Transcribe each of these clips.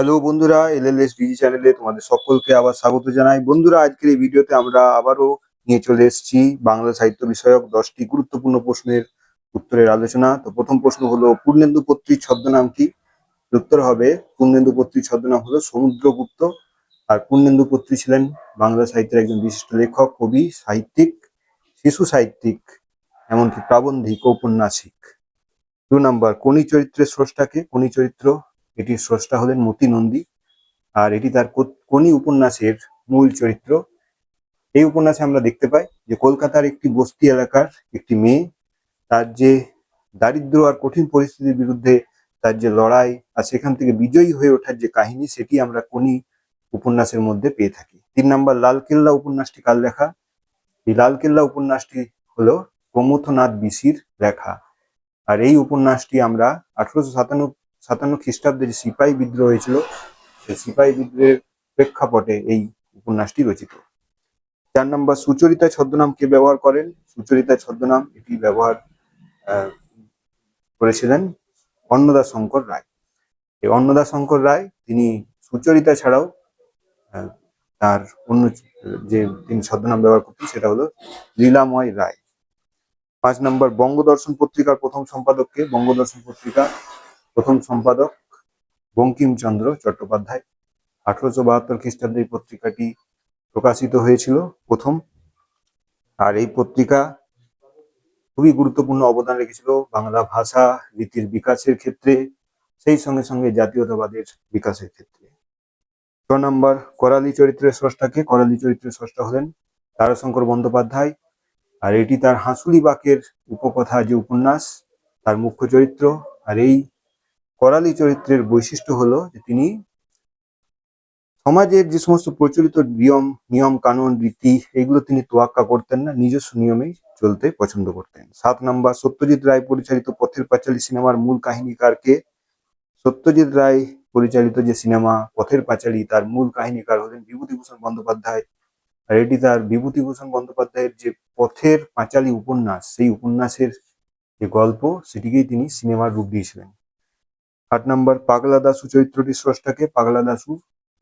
Hello বন্ধুরা, এলএলএস DG চ্যানেলে তোমাদের সকলকে আবার স্বাগত জানাই। বন্ধুরা, আজকের এই ভিডিওতে আমরা আবারও নিয়ে চলে এসেছি বাংলা সাহিত্য বিষয়ক দশটি গুরুত্বপূর্ণ প্রশ্নের উত্তরের আলোচনা। তো প্রথম প্রশ্ন হলো, পূর্ণেন্দু পত্রীর ছদ্মনাম কি? উত্তর হবে, পূর্ণেন্দু পত্রীর ছদ্মনাম হলো সমুদ্রগুপ্ত। আর পূর্ণেন্দু পত্রী ছিলেন বাংলা সাহিত্যের একজন বিশিষ্ট লেখক, কবি, সাহিত্যিক, শিশু সাহিত্যিক, এমনকি প্রাবন্ধিক ঔপন্যাসিক দু নম্বর কোনি চরিত্রের স্রষ্টাকে কোনি চরিত্র এটির স্রষ্টা হলেন মতি নন্দী। আর এটি তার কোনি উপন্যাসের মূল চরিত্র। এই উপন্যাসে আমরা দেখতে পাই যে কলকাতার একটি বস্তি এলাকার একটি মেয়ে, তার যে দারিদ্র আর কঠিন পরিস্থিতির বিরুদ্ধে তার যে লড়াই আর সেখান থেকে বিজয়ী হয়ে ওঠার যে কাহিনী, সেটি আমরা কোনি উপন্যাসের মধ্যে পেয়ে থাকি। তিন নম্বর লালকেল্লা উপন্যাসটি কাল লেখা? এই লালকেল্লা উপন্যাসটি হলো প্রমথনাথ বিশির লেখা। আর এই উপন্যাসটি আমরা আঠারোশো সাতান্ন সাতান্ন খ্রিস্টাব্দে যে সিপাহী বিদ্রোহ হয়েছিল, সেই সিপাহী বিদ্রোহের প্রেক্ষাপটে এই উপন্যাসটি রচিত। চার নম্বর, সুচরিতা ছদ্মনাম কে ব্যবহার করেন? সুচরিতা ছদ্মনাম এটি ব্যবহার করেছিলেন অন্নদা শঙ্কর রায়। এই অন্নদা শঙ্কর রায়, তিনি সুচরিতা ছাড়াও তার অন্য যে তিনি ছদ্মনাম ব্যবহার করতেন সেটা হলো লীলাময় রায়। পাঁচ নম্বর, বঙ্গদর্শন পত্রিকার প্রথম সম্পাদককে বঙ্গদর্শন পত্রিকা প্রথম সম্পাদক বঙ্কিমচন্দ্র চট্টোপাধ্যায়। আঠারোশো বাহাত্তর খ্রিস্টাব্দে পত্রিকাটি প্রকাশিত হয়েছিল প্রথম। আর এই পত্রিকা খুবই গুরুত্বপূর্ণ অবদান রেখেছিল বাংলা ভাষা রীতির বিকাশের ক্ষেত্রে, সেই সঙ্গে সঙ্গে জাতীয়তাবাদের বিকাশের ক্ষেত্রে। ছ নম্বর, করালি চরিত্রের স্রষ্টাকে। করালি চরিত্রের স্রষ্টা হলেন তারাশঙ্কর বন্দ্যোপাধ্যায়। আর এটি তার হাঁসুলি বাকের উপকথা যে উপন্যাস, তার মুখ্য চরিত্র। আর এই করালি চরিত্রের বৈশিষ্ট্য হলো যে তিনি সমাজের যে সমস্ত প্রচলিত নিয়ম নিয়ম কানুন, রীতি, এগুলো তিনি তোয়াক্কা করতেন না, নিজস্ব নিয়মেই চলতে পছন্দ করতেন। সাত নম্বর, সত্যজিৎ রায় পরিচালিত পথের পাঁচালী সিনেমার মূল কাহিনীকারকে সত্যজিৎ রায় পরিচালিত যে সিনেমা, পথের পাঁচালী, তার মূল কাহিনীকার হলেন বিভূতিভূষণ বন্দ্যোপাধ্যায়। আর এটি তার বিভূতিভূষণ বন্দ্যোপাধ্যায়ের যে পথের পাঁচালী উপন্যাস, সেই উপন্যাসের যে গল্প, সেটিকেই তিনি সিনেমার রূপ দিয়েছিলেন। আট নম্বর, পাগলা দাসু চরিত্রটির স্রষ্টাকে পাগলা দাসু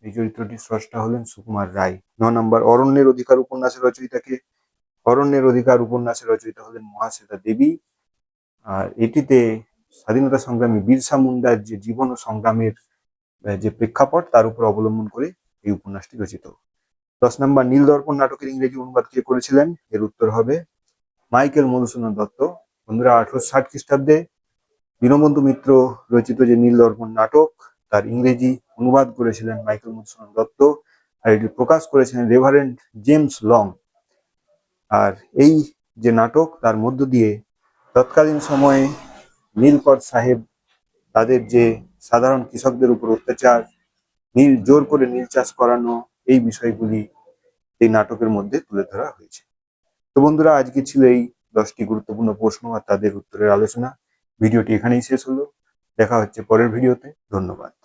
এই চরিত্রটির স্রষ্টা হলেন সুকুমার রায়। ন নম্বর, অরণ্যের অধিকার উপন্যাসের রচয়িতাকে, অরণ্যের অধিকার উপন্যাসের রচয়িতা হলেন মহাশ্বেতা দেবী। আর এটিতে স্বাধীনতা সংগ্রামী বিরসা মুন্ডার যে জীবন ও সংগ্রামের যে প্রেক্ষাপট, তার উপর অবলম্বন করে এই উপন্যাসটি রচিত। দশ নম্বর নীল দর্পণ নাটকের ইংরেজি অনুবাদ কে করেছিলেন? এর উত্তর হবে মাইকেল মধুসূদন দত্ত। বন্ধুরা আঠারোশো ষাট খ্রিস্টাব্দে দীনবন্ধু মিত্র রচিত যে নীল দর্পণ নাটক, তার ইংরেজি অনুবাদ করেছিলেন মাইকেল মধুসূদন দত্ত, আর এটি প্রকাশ করেছিলেন রেভারেন্ট জেমস লং। আর এই যে নাটক, তার মধ্য দিয়ে তৎকালীন সময়ে নীলকর সাহেব তাদের যে সাধারণ কৃষকদের উপর অত্যাচার, নীল জোর করে নীল চাষ করানো, এই বিষয়গুলি এই নাটকের মধ্যে তুলে ধরা হয়েছে। তো বন্ধুরা, আজকে ছিল এই দশটি গুরুত্বপূর্ণ প্রশ্ন আর তাদের উত্তরের আলোচনা। ভিডিওটি এখানেই শেষ হলো। দেখা হচ্ছে পরের ভিডিওতে। ধন্যবাদ।